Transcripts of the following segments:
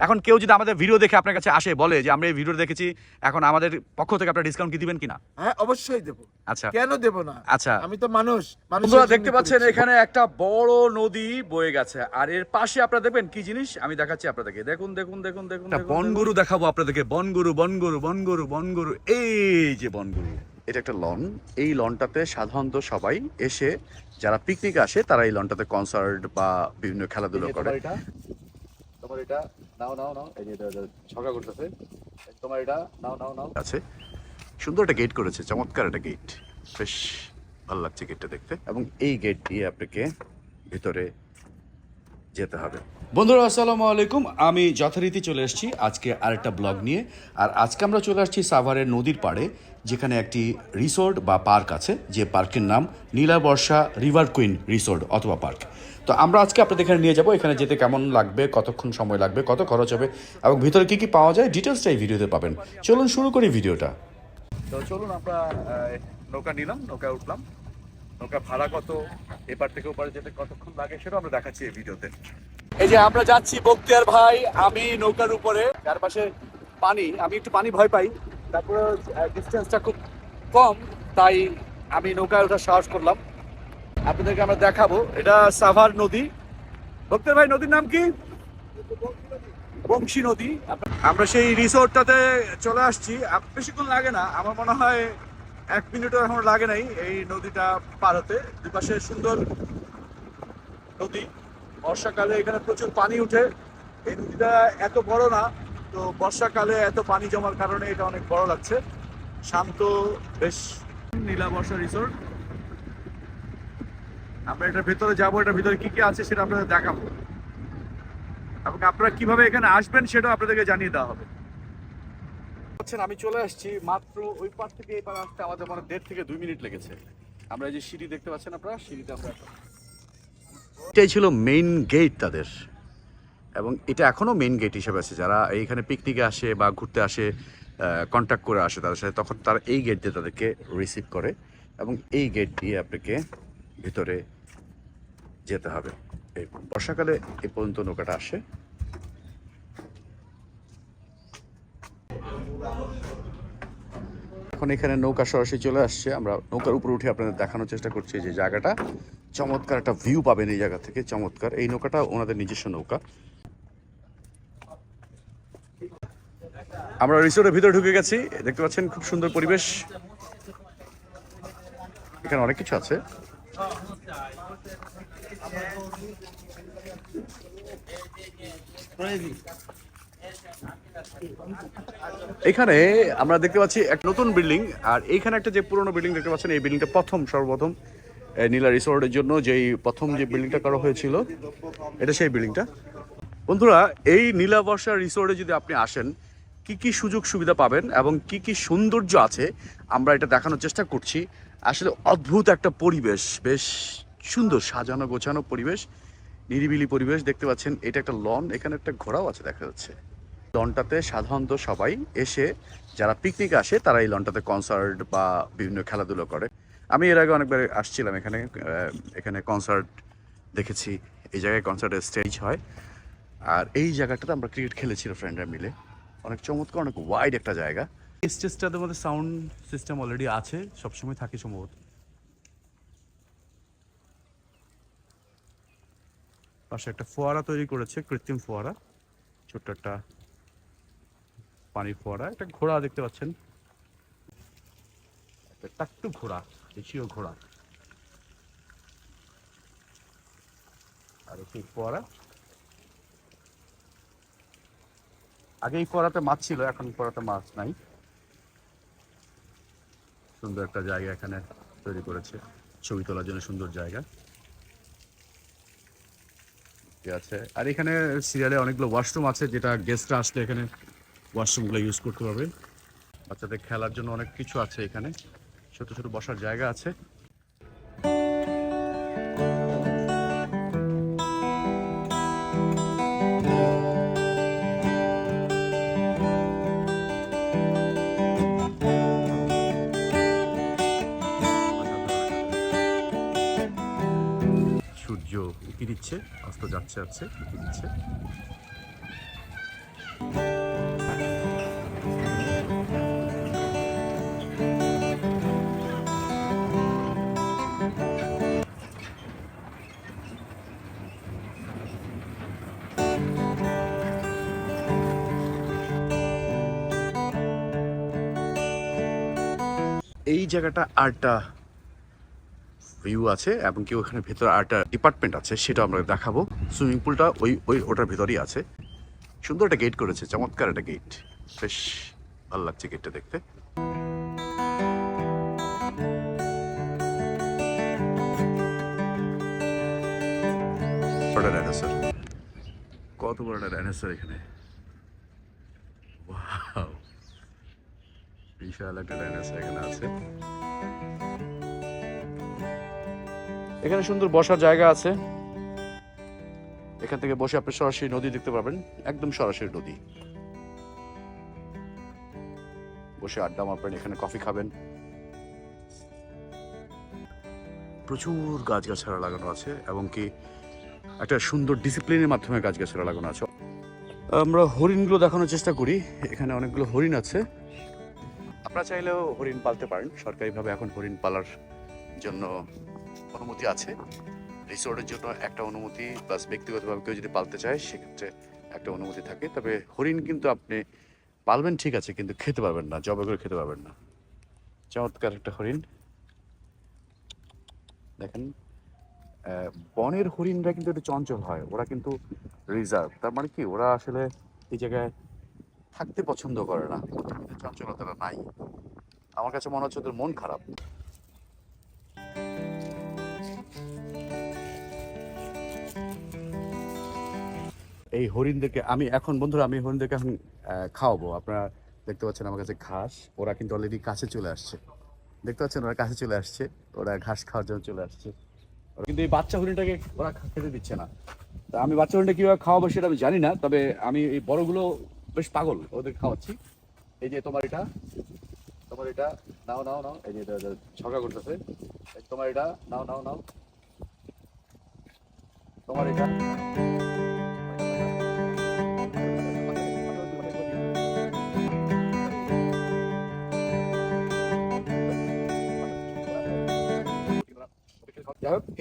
এখন কেউ যদি আমাদের ভিডিও দেখে আপনার কাছে আসে বলে যে আমরা এই ভিডিও দেখেছি এখন আমাদের পক্ষ থেকে আপনার ডিসকাউন্ট কি দিবেন কিনা? হ্যাঁ অবশ্যই দেবো। আচ্ছা। কেন দেব না? আচ্ছা। আমি তো মানুষ মানুষের বন্ধুরা দেখতে পাচ্ছেন। এখানে একটা বড় নদী বয়ে গেছে। আর এর পাশে আপনারা দেখবেন কি জিনিস? আমি দেখাচ্ছি আপনাদেরকে। দেখুন দেখুন দেখুন দেখুন বনগরু দেখাবো আপনাদেরকে। বনগরু বনগরু বনগরু বনগরু এই যে বনগরু। এটা একটা লন। এই লনটাতে সাধারণত সবাই এসে যারা পিকনিক আসে তারা এই লনটাতে কনসার্ট বা বিভিন্ন খেলাধুলো করে। তোমার এটা নাও নাও নাও। এই যে ছকা করতেছে তোমার এটা নাও নাও নাও। আছে। সুন্দর একটা গেট করেছে চমৎকার একটা গেট বেশ ভালো লাগছে গেটটা দেখতে। এবং এই গেট দিয়ে আপনাকে ভিতরে যেতে হবে। বন্ধুরা আসসালামু আলাইকুম। আমি যথারীতি চলে এসেছি আজকে আরেকটা ব্লগ নিয়ে। আর আজকে আমরা চলে আসছি সাভারের নদীর পাড়ে। যেখানে একটি রিসোর্ট বা পার্ক আছে, যে পার্কের নাম নীলাবর্ষা রিভার কুইন রিসোর্ট অথবা পার্ক। তো আমরা আজকে আপনাদের এখানে নিয়ে যাব, এখানে যেতে কেমন লাগবে, কতক্ষণ সময় লাগবে, কত খরচ হবে, এবং ভিতরে কি কি পাওয়া যায় ডিটেলসটা এই ভিডিওতে পাবেন। চলুন শুরু করি ভিডিওটা। তো চলুন আমরা নৌকা নিলাম নৌকা উঠলাম। নৌকা ভাড়া কত, এপার থেকে ওপারে যেতে কতক্ষণ লাগে সেটা আমরা দেখাচ্ছি এই ভিডিওতে। এই যে আমরা যাচ্ছি বক্তিয়ার ভাই, আমি নৌকার উপরে, চারপাশে পানি, আমি একটু পানি ভয় পাই। তারপরে ডিস্টেন্সটা খুব কম, তাই আমি নৌকায় ওঠার সাহস করলাম। আপনাদেরকে আমরা দেখাবো। এটা সাভার নদী। বক্তিয়ার ভাই, নদীর নাম কি? বংশী নদী। আমরা সেই রিসোর্টটাতে চলে আসছি। বেশিক্ষণ লাগে না। আমার মনে হয় এক মিনিটও এখন লাগে নাই এই নদীটা পার হতে। দুপাশে সুন্দর নদী। বর্ষাকালে এখানে প্রচুর পানি উঠে। এই নদীটা এত বড় না। তো বর্ষাকালে এত পানি জমার কারণে এটা অনেক বড় লাগছে। শান্ত, বেশ নীলা বর্ষা রিসোর্ট আমরা এটার ভেতরে যাব, এটার ভিতরে কি কি আছে সেটা আপনাদের দেখাবো। এবং আপনারা কীভাবে এখানে আসবেন সেটাও আপনাদেরকে জানিয়ে দেওয়া হবে। হচ্ছেন আমি চলে আসছি মাত্র ওই পার থেকে এই পার আসতে আমাদের মানে দেড় থেকে দুই মিনিট লেগেছে। আমরা এই যে সিঁড়ি দেখতে পাচ্ছেন আপনারা, সিঁড়িতে আমরা এটাই ছিল মেইন গেট তাদের। এবং এটা এখনও মেন গেট হিসেবে আছে। যারা এইখানে পিকনিকে আসে বা ঘুরতে আসে কন্ট্যাক্ট করে আসে তাদের সাথে, তখন তারা এই গেট দিয়ে তাদেরকে রিসিভ করে এবং এই গেট দিয়ে আপনাকে ভিতরে যেতে হবে। এই বর্ষাকালে এই পর্যন্ত নৌকাটা আসে। এখন এখানে নৌকা সরাসরি চলে আসছে। আমরা নৌকার উপরে উঠে আপনাদের দেখানোর চেষ্টা করছি যে জায়গাটা। চমৎকার একটা ভিউ পাবেন এই জায়গা থেকে, চমৎকার। এই নৌকাটা ওনাদের নিজস্ব নৌকা। আমরা রিসোর্টের ভিতরে ঢুকে গেছি। দেখতে পাচ্ছেন খুব সুন্দর পরিবেশ। এখানে অনেক কিছু আছে। এখানে আমরা দেখতে পাচ্ছি এক নতুন বিল্ডিং, আর এইখানে একটা যে পুরনো বিল্ডিং দেখতে পাচ্ছেন, এই বিল্ডিংটা প্রথম, সর্বপ্রথম নীলা রিসোর্টের জন্য যেই প্রথম যে বিল্ডিংটা করা হয়েছিল, এটা সেই বিল্ডিংটা। বন্ধুরা, এই নীলা বর্ষা রিসোর্টে যদি আপনি আসেন কি কি সুযোগ সুবিধা পাবেন এবং কি কি সৌন্দর্য আছে, আমরা এটা দেখানোর চেষ্টা করছি। আসলে অদ্ভুত একটা পরিবেশ, বেশ সুন্দর সাজানো গোছানো পরিবেশ, নিরিবিলি পরিবেশ দেখতে পাচ্ছেন। এটা একটা লন, এখানে একটা ঘোড়াও আছে দেখা যাচ্ছে। লনটাতে সাধারণত সবাই এসে, যারা পিকনিক আসে, তারা এই লনটাতে কনসার্ট বা বিভিন্ন খেলাধুলো করে। আমি এর আগে অনেকবার আসছিলাম এখানে এখানে কনসার্ট দেখেছি। এই জায়গায় কনসার্টের স্টেজ হয়। আর এই জায়গাটাতে আমরা ক্রিকেট খেলেছিলাম ফ্রেন্ডরা মিলে। অনেক চমৎকার, অনেক ওয়াইড একটা জায়গা। স্টেজটাতে মধ্যে সাউন্ড সিস্টেম অলরেডি আছে, সবসময় থাকে সম্ভবত। পাশে একটা ফোয়ারা তৈরি করেছে, কৃত্রিম ফোয়ারা। ছোট্ট একটা পানির ফোয়ারা, একটা ঘোড়া দেখতে পাচ্ছেন। একটা ঘোড়া, দেশীয় ঘোড়া। আর একটি ফোয়ারা। আগে এই ফোয়ারাতে মাছ ছিল, এখন ফোয়ারাতে মাছ নাই। সুন্দর একটা জায়গা এখানে তৈরি করেছে। ছবি তোলার জন্য সুন্দর জায়গা। আছে। আর এখানে সিরিয়ালে অনেকগুলো ওয়াশরুম আছে, যেটা গেস্টরা আসলে এখানে ওয়াশরুমগুলো ইউজ করতে পারবে। বাচ্চাদের খেলার জন্য অনেক কিছু আছে এখানে। ছোট ছোট বসার জায়গা আছে। ঢুকি দিচ্ছে আস্ত যাচ্ছে আছে ঢুকি দিচ্ছে। এই জায়গাটা আড্ডা। ভিউ আছে এবং কি ওখানে ভেতরে আরটা ডিপার্টমেন্ট আছে সেটা আমরা দেখাবো। সুইমিং পুলটা ওই ওই ওটার ভেতরেই আছে। সুন্দর একটা গেট করেছে, চমৎকার একটা গেট বেশ ভালো লাগছে গেটটা দেখতে। কত বড় একটা ডাইনোসর এখানে। বিশাল একটা ডাইনোসর এখানে আছে। এখানে সুন্দর বসার জায়গা আছে। এখান থেকে বসে আপনি সরাসরি নদী দেখতে পাবেন একদম সরাসরি নদী। বসে আড্ডা মারবেন, এখানে কফি খাবেন। প্রচুর গাছগাছাড়া লাগানো আছে এবং কি একটা সুন্দর ডিসিপ্লিনের মাধ্যমে গাছগাছাড়া লাগানো আছে। আমরা হরিণগুলো দেখানোর চেষ্টা করি, এখানে অনেকগুলো হরিণ আছে। আপনারা চাইলেও হরিণ পালতে পারেন, সরকারিভাবে এখন হরিণ পালার জন্য অনুমতি আছে। রিসোর্টের জন্য একটা অনুমতি প্লাস ব্যক্তিগতভাবে কেউ যদি পালতে চায়, সেক্ষেত্রে একটা অনুমতি থাকে। তবে হরিণ কিন্তু আপনি পালবেন ঠিক আছে, কিন্তু খেতে পারবেন না, জবে করে খেতে পারবেন না। চমৎকার একটা হরিণ। দেখেন বনের হরিণরা কিন্তু একটু চঞ্চল হয়, ওরা কিন্তু রিজার্ভ। তার মানে কি, ওরা আসলে এই জায়গায় থাকতে পছন্দ করে না। চঞ্চলতাটা নাই। আমার কাছে মনে হচ্ছে ওদের মন খারাপ। এই হরিণদেরকে, আমি এখন বন্ধুরা, আমি হরিণদেরকে এখন খাওয়াবো। আপনারা দেখতে পাচ্ছেন আমার কাছে ঘাস। ওরা কিন্তু অলরেডি কাছে চলে আসছে। দেখতে পাচ্ছেন? ওরা কাছে চলে আসছে। ওরা ঘাস খাওয়ার জন্য চলে আসছে। কিন্তু এই বাচ্চা হরিণটাকে ওরা খেতে দিচ্ছে না। তা আমি বাচ্চা হরিণটা কীভাবে খাওয়াবো সেটা আমি জানি না, তবে আমি এই বড়গুলো বেশ পাগল ওদের খাওয়াচ্ছি। এই যে তোমার এটা তোমার এটা, নাও নাও নাও। এই যে ঝগড়া করতেছে। তোমার এটা, নাও নাও নাও। তোমার এটা।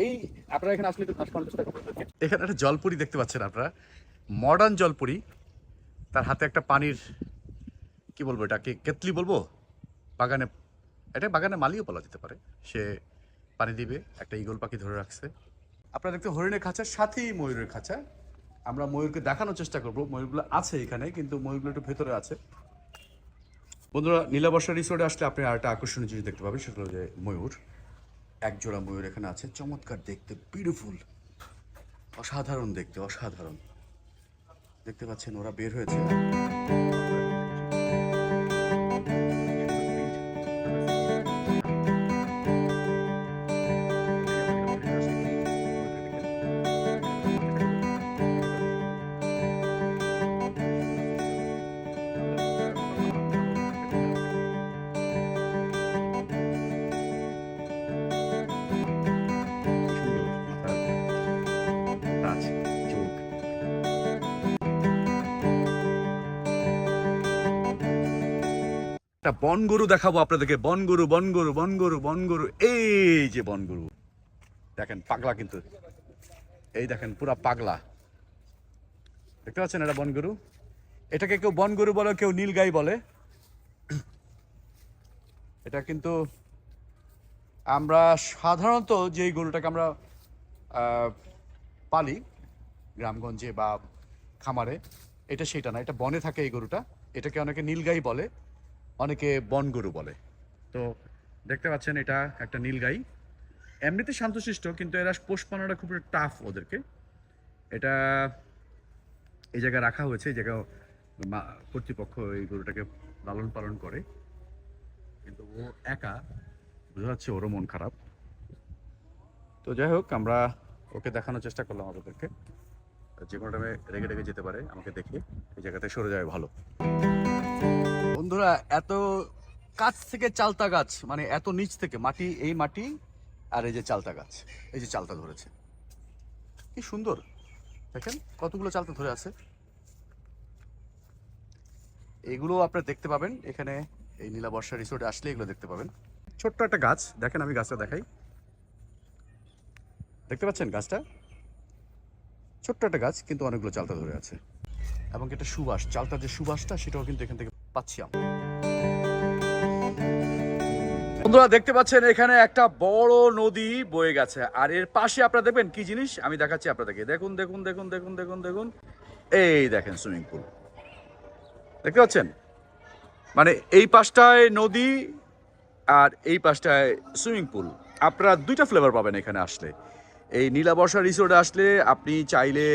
এই আপনারা এখানে আসলে এখানে একটা জলপুরি দেখতে পাচ্ছেন আপনারা। মডার্ন জলপুরি। তার হাতে একটা পানির, কি বলব এটাকে, কেতলি বলব? বাগানে, এটা বাগানে মালিও বলা যেতে পারে। সে পানি দিবে, একটা ঈগল পাখি ধরে রাখছে। আপনারা দেখতে হরিণের খাঁচার সাথেই ময়ূরের খাঁচা। আমরা ময়ূরকে দেখানোর চেষ্টা করব। ময়ূরগুলো আছে এখানে, কিন্তু ময়ূরগুলো একটু ভেতরে আছে। বন্ধুরা, নীলাবর্ষা রিসোর্টে আসলে আপনি আর একটা আকর্ষণীয় জিনিস দেখতে পাবেন, সেটা যে ময়ূর। এক জোড়া ময়ূর এখানে আছে, চমৎকার দেখতে বিউটিফুল অসাধারণ দেখতে অসাধারণ। দেখতে পাচ্ছেন, ওরা বের হয়েছে। একটা বনগরু দেখাবো আপনাদেরকে। বনগরু বনগরু বনগরু বনগরু এই যে বনগরু দেখেন, পাগলা কিন্তু। এই দেখেন, পুরা পাগলা। দেখতে পাচ্ছেন এটা বনগরু এটাকে কেউ বনগরু বলে, কেউ নীলগাই বলে। এটা কিন্তু আমরা সাধারণত যে গরুটাকে আমরা পালি গ্রামগঞ্জে বা খামারে, এটা সেটা না, এটা বনে থাকে এই গরুটা। এটাকে অনেকে নীলগাই বলে। অনেকে বন গরু বলে। তো দেখতে পাচ্ছেন এটা একটা নীলগাই এমনিতে শান্তশিষ্ট, কিন্তু এরা পোষ পানাটা খুব টাফ ওদেরকে। এটা এই জায়গায় রাখা হয়েছে, এই জায়গায় মা- কর্তৃপক্ষ এই গরুটাকে লালন পালন করে। কিন্তু ও একা, বোঝা যাচ্ছে ওরও মন খারাপ। তো যাই হোক, আমরা ওকে দেখানোর চেষ্টা করলাম আপনাদেরকে। যে কোনো টাইমে রেগে রেগে যেতে পারে, আমাকে দেখে এই জায়গাতে সরে যাবে ভালো। বন্ধুরা, এত কাছ থেকে চালতা গাছ মানে এত নিচ থেকে, মাটি, এই মাটি আর এই যে চালতা গাছ, এই যে চালতা ধরেছে। কি সুন্দর। দেখেন কতগুলো চালতা ধরে আছে। এগুলো আপনারা দেখতে পাবেন। এখানে এই নীলা বর্ষা রিসোর্টে আসলে এগুলো দেখতে পাবেন। ছোট্ট একটা গাছ। দেখেন আমি গাছটা দেখাই। দেখতে পাচ্ছেন গাছটা? ছোট্ট একটা গাছ, কিন্তু অনেকগুলো চালতা ধরে আছে। এবং এটা সুবাস, চালতার যে সুবাসটা, সেটাও কিন্তু এখান থেকে পাচ্ছি আমরা। বন্ধুরা, দেখতে পাচ্ছেন, এখানে একটা বড় নদী বয়ে গেছে। আর এর পাশে আপনারা দেখবেন কি জিনিস? আমি দেখাচ্ছি আপনাদেরকে। দেখুন দেখুন দেখুন দেখুন দেখুন দেখুন। এই দেখেন সুইমিং পুল দেখতে পাচ্ছেন? মানে এই পাশটায় নদী আর এই পাশটায় সুইমিং পুল আপনারা দুইটা ফ্লেভার পাবেন এখানে আসলে। এই নীলাবর্ষা রিসোর্টে আসলে আপনি চাইলে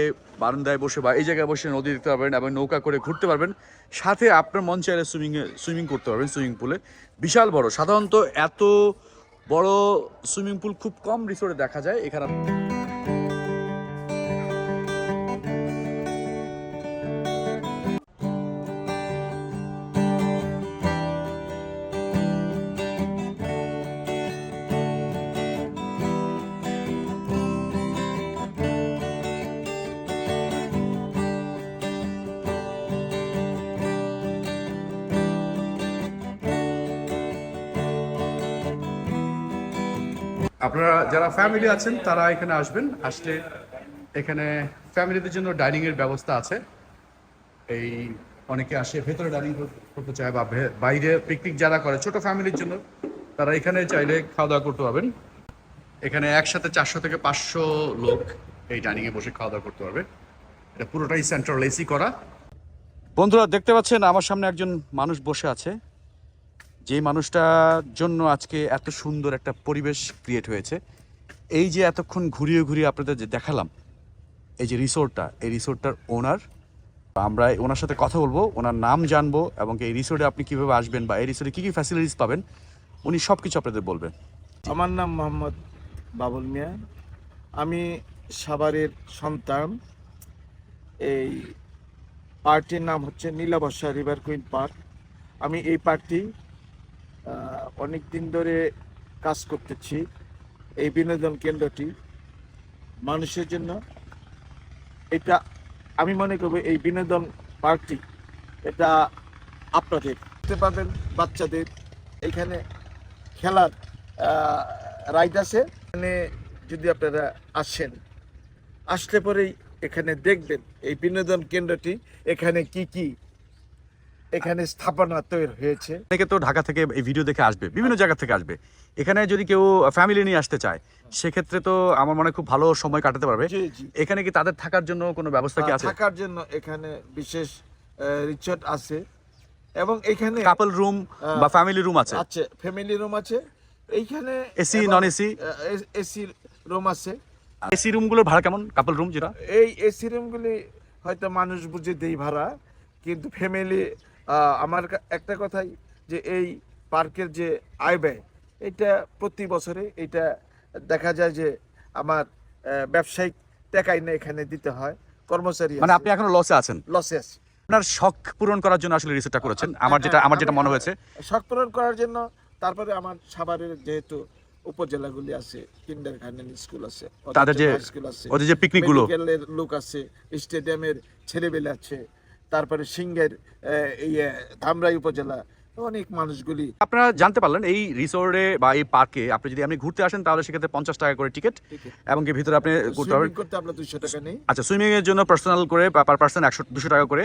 বারান্দায় বসে বা এই জায়গায় বসে নদী দেখতে পারবেন এবং নৌকা করে ঘুরতে পারবেন। সাথে আপনার মন চাইলে সুইমিংয়ে সুইমিং করতে পারবেন সুইমিং পুলে বিশাল বড়। সাধারণত এত বড় সুইমিং পুল খুব কম রিসোর্টে দেখা যায়। এখানে আপনারা যারা ফ্যামিলি আছেন, তারা এখানে আসবেন। আসলে এখানে ফ্যামিলিদের জন্য ডাইনিং এর ব্যবস্থা আছে। এই অনেকে আসে, ভেতরে ডাইনিং করতে চায় বা বাইরে পিকনিক যারা করে, ছোট ফ্যামিলির জন্য, তারা এখানে চাইলে খাওয়া দাওয়া করতে পারবেন। এখানে একসাথে চারশো থেকে পাঁচশো লোক এই ডাইনিং এ বসে খাওয়া দাওয়া করতে পারবে। এটা পুরোটাই সেন্ট্রাল এসি করা। বন্ধুরা, দেখতে পাচ্ছেন আমার সামনে একজন মানুষ বসে আছে। যে মানুষটার জন্য আজকে এত সুন্দর একটা পরিবেশ ক্রিয়েট হয়েছে, এই যে এতক্ষণ ঘুরিয়ে ঘুরিয়ে আপনাদের যে দেখালাম, এই যে রিসোর্টটা, এই রিসোর্টটার ওনার, আমরা ওনার সাথে কথা বলব, ওনার নাম জানব এবং এই রিসোর্টে আপনি কীভাবে আসবেন বা এই রিসোর্টে কী কী ফ্যাসিলিটিস পাবেন, উনি সব কিছু আপনাদের বলবেন আমার নাম মোহাম্মদ বাবুল মিয়া। আমি সাভারের সন্তান। এই পার্কটির নাম হচ্ছে নীলাবর্ষা রিভার কুইন পার্ক। আমি এই পার্কটি অনেক দিন ধরে কাজ করতেছি এই বিনোদন কেন্দ্রটি মানুষের জন্য। এটা আমি মনে করব এই বিনোদন পার্কটি এটা আপনাদের, দেখতে পাবেন বাচ্চাদের। এখানে খেলার রাইড আছে। এখানে যদি আপনারা আসেন, আসলে পরেই এখানে দেখবেন এই বিনোদন কেন্দ্রটি এখানে কি কি এখানে স্থাপনা তৈরি হয়েছে। অনেকে তো ঢাকা থেকে এই ভিডিও দেখে আসবে বিভিন্ন জায়গা থেকে আসবে। এখানে যদি কেউ ফ্যামিলি নিয়ে আসতে চায় সেক্ষেত্রে তো আমার মনে খুব ভালো সময় কাটাতে পারবে। এখানে কি তাদের থাকার জন্য কোনো ব্যবস্থা কি আছে? থাকার জন্য এখানে বিশেষ রিসোর্ট আছে। এবং এখানে কাপল রুম বা ফ্যামিলি রুম আছে? আছে ফ্যামিলি রুম আছে। এইখানে AC non AC AC room আছে। এসি রুমগুলোর ভাড়া কেমন কাপল রুম যেটা? এই এসি রুমগুলি হয়তো মানুষ বুঝে দেই ভাড়া কিন্তু ফ্যামিলি আমার একটা কথাই যে এই পার্কের যে আয় ব্যয় এটা প্রতি বছরে এটা দেখা যায় যে আমার ব্যবসায়িক টাকাই না এখানে দিতে হয় কর্মচারী মানে আপনি এখনও লসে আছেন? লসে আছে। আপনার শখ পূরণ করার জন্য আসলে রিসেটটা করেছেন? আমার যেটা আমার যেটা মনে হয়েছে। শখ পূরণ করার জন্য তারপরে আমার সাভারের যেহেতু উপজেলাগুলি আছে কিন্ডার গার্ডেন স্কুল আছে তাদের যে স্কুল আছে ওদের যে পিকনিকগুলো। লোক আছে স্টেডিয়ামের ছেলেবেলে আছে তারপরে সিংহের আহ, ধামরাই উপজেলা অনেক মানুষগুলি। আপনারা জানতে পারলেন এই রিসোর্টে বা এই পার্কে আপনি যদি আপনি ঘুরতে আসেন তাহলে সেক্ষেত্রে পঞ্চাশ টাকা করে টিকিট এবং কি ভিতরে আপনি ঘুরতে পারবেন। করতে আমরা দুইশো টাকা নেই। আচ্ছা সুইমিং এর জন্য পার্সোনাল করে পার পার্সন একশো দুশো টাকা করে।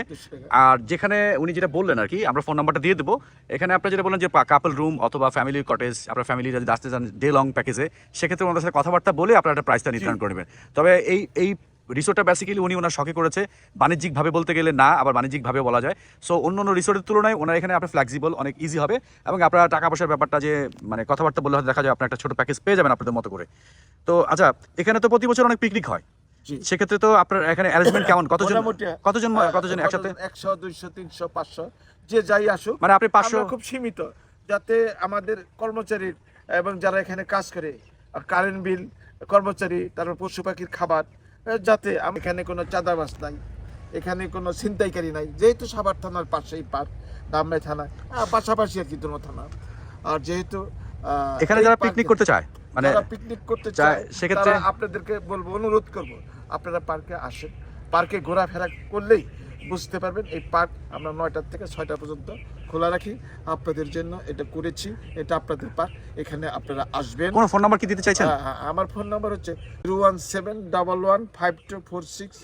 আর যেখানে উনি যেটা বললেন আর কি আমরা ফোন নাম্বারটা দিয়ে দেবো। এখানে আপনি যেটা বললেন যে কাপল রুম অথবা ফ্যামিলি কটেজ আপনার ফ্যামিলি যদি আসতে চান ডে লং প্যাকেজে সেক্ষেত্রে ওনাদের সাথে কথাবার্তা বলে আপনারা একটা প্রাইসটা নির্ধারণ করে নেবেন। তবে এই এই রিসোর্টটা বেসিক্যালি উনি ওনার শখে করেছে। বাণিজ্যিকভাবে বলতে গেলে না আবার বাণিজ্যিকভাবে বলা যায়। সো অন্য অন্য রিসোর্টের তুলনায় ওনার এখানে আপনার ফ্লেক্সিবল অনেক ইজি হবে। এবং আপনারা টাকা পয়সার ব্যাপারটা যে মানে কথাবার্তা বললে দেখা যায় আপনার একটা ছোট প্যাকেজ পেয়ে যাবেন আপনাদের মতো করে। তো আচ্ছা এখানে তো প্রতি বছর অনেক পিকনিক হয়। সেক্ষেত্রে তো আপনার এখানে অ্যারেঞ্জমেন্ট কেমন? কতজন কতজন কতজন একসাথে? একশো দুইশো তিনশো পাঁচশো যে যাই আসুক। মানে আপনি পাঁচশো খুব সীমিত যাতে আমাদের কর্মচারীর এবং যারা এখানে কাজ করে কারেন্ট বিল কর্মচারী তারপর পশু পাখির খাবার যাতে আমি এখানে কোনো চাঁদাবাস নাই এখানে কোনো ছিনতাইকারী নাই যেহেতু সাভার থানার পাশেই পার্ক দামরাই থানা পাশাপাশি আর কি দুনো থানা। আর যেহেতু এখানে যারা পিকনিক করতে চায় মানে যারা পিকনিক করতে চায় সেক্ষেত্রে- আপনাদেরকে বলব অনুরোধ করব আপনারা পার্কে আসেন। পার্কে ঘোরাফেরা করলেই বুঝতে পারবেন এই পার্ক আমরা নয়টার থেকে ছয়টা পর্যন্ত খোলা রাখি। আপনাদের জন্য এটা করেছি এটা আপনাদের পার্ক এখানে আপনারা আসবেন। কোন ফোন নাম্বার কি দিতে চাইছেন? আমার ফোন নাম্বার হচ্ছে zero one seven double one five two four six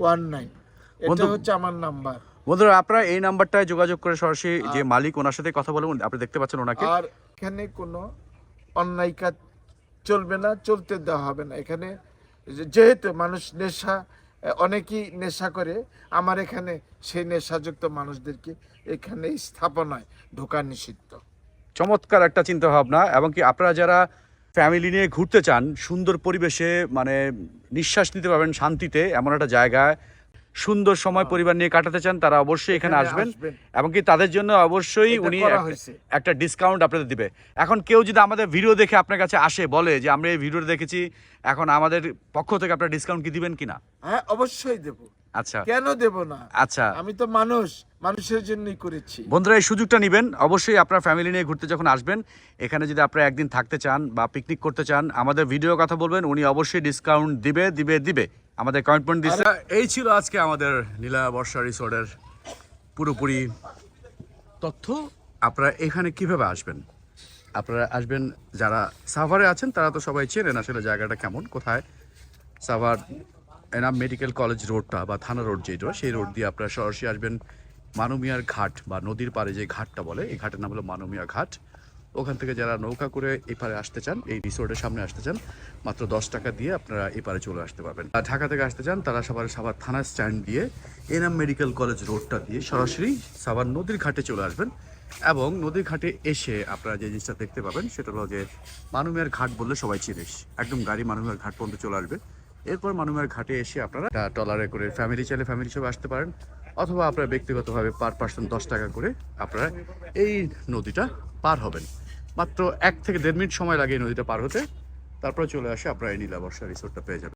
one nine. এটা হচ্ছে আমার নাম্বার। বন্ধুরা আপনারা এই নাম্বারটায় যোগাযোগ করে সরাসরি যে মালিক ওনার সাথে কথা বলবেন আপনি দেখতে পাচ্ছেন ওনাকে। আর এখানে কোনো অন্যায় কাজ চলবে না চলতে দেওয়া হবে না। এখানে যেহেতু মানুষ নেশা অনেকেই নেশা করে। আমার এখানে সেই নেশাযুক্ত মানুষদেরকে এখানে স্থাপনায় ঢোকা নিষিদ্ধ। চমৎকার একটা চিন্তা ভাবনা এবং কি আপনারা যারা ফ্যামিলি নিয়ে ঘুরতে চান, সুন্দর পরিবেশে মানে নিঃশ্বাস নিতে পারবেন শান্তিতে এমন একটা জায়গায়। সুন্দর সময় পরিবার নিয়ে কাটাতে চান তারা অবশ্যই এখানে আসবেন। এবং কি তাদের জন্য অবশ্যই উনি একটা- ডিসকাউন্ট আপনাদের দিবে। এখন কেউ যদি আমাদের ভিডিও দেখে আপনার কাছে আসে বলে যে আমরা এই ভিডিও দেখেছি এখন আমাদের পক্ষ থেকে আপনারা ডিসকাউন্ট কি দিবেন কিনা? হ্যাঁ অবশ্যই দেব। আচ্ছা। কেন দেব না? আচ্ছা। আমি তো মানুষ মানুষের জন্যই করেছি। বন্ধুরা এই সুযোগটা নেবেন। অবশ্যই আপনার ফ্যামিলি নিয়ে ঘুরতে যখন আসবেন এখানে যদি আপনারা একদিন থাকতে চান বা পিকনিক করতে চান আমাদের ভিডিও কথা বলবেন উনি অবশ্যই ডিসকাউন্ট দিবে দিবে দিবে। আমাদের কমিটমেন্ট দিচ্ছে এই ছিল আজকে আমাদের নীলা বর্ষা রিসোর্টের পুরোপুরি তথ্য। আপনারা এখানে কীভাবে আসবেন? আপনারা আসবেন, যারা সাভারে আছেন, তারা তো সবাই চেনেন আসলে জায়গাটা কেমন, কোথায়? সাভার এনাম মেডিকেল কলেজ রোডটা বা থানা রোড যেটা সেই রোড দিয়ে আপনারা সরাসরি আসবেন। মানমিয়ার ঘাট বা নদীর পাড়ে যে ঘাটটা বলে, এই ঘাটের নাম হলো মানমিয়া ঘাট। ওখান থেকে যারা নৌকা করে এপারে আসতে চান, এই রিসোর্টের সামনে আসতে চান, মাত্র দশ টাকা দিয়ে আপনারা এপারে চলে আসতে পারবেন। আর ঢাকা থেকে আসতে চান, তারা সবার সাভার থানা স্ট্যান্ড দিয়ে এনাম মেডিকেল কলেজ রোডটা দিয়ে সরাসরি সাভার নদীর ঘাটে চলে আসবেন। এবং নদীর ঘাটে এসে আপনারা যে জিনিসটা দেখতে পাবেন, সেটা হলো যে মানুমিয়ার ঘাট বললে সবাই চিনিস একদম গাড়ি মানুমিয়ার ঘাট পর্যন্ত চলে আসবে। এরপর মানুমের ঘাটে এসে আপনারা ট্রলারে করে ফ্যামিলি চাইলে ফ্যামিলি হিসেবে আসতে পারেন। অথবা আপনারা ব্যক্তিগতভাবে পার পার্সন দশ টাকা করে আপনারা এই নদীটা পার হবেন। মাত্র এক থেকে দেড় মিনিট সময় লাগে নদীটা পার হতে। তারপরে চলে আসে আপনারা এই নীলা বর্ষা রিসোর্টটা পেয়ে যাবেন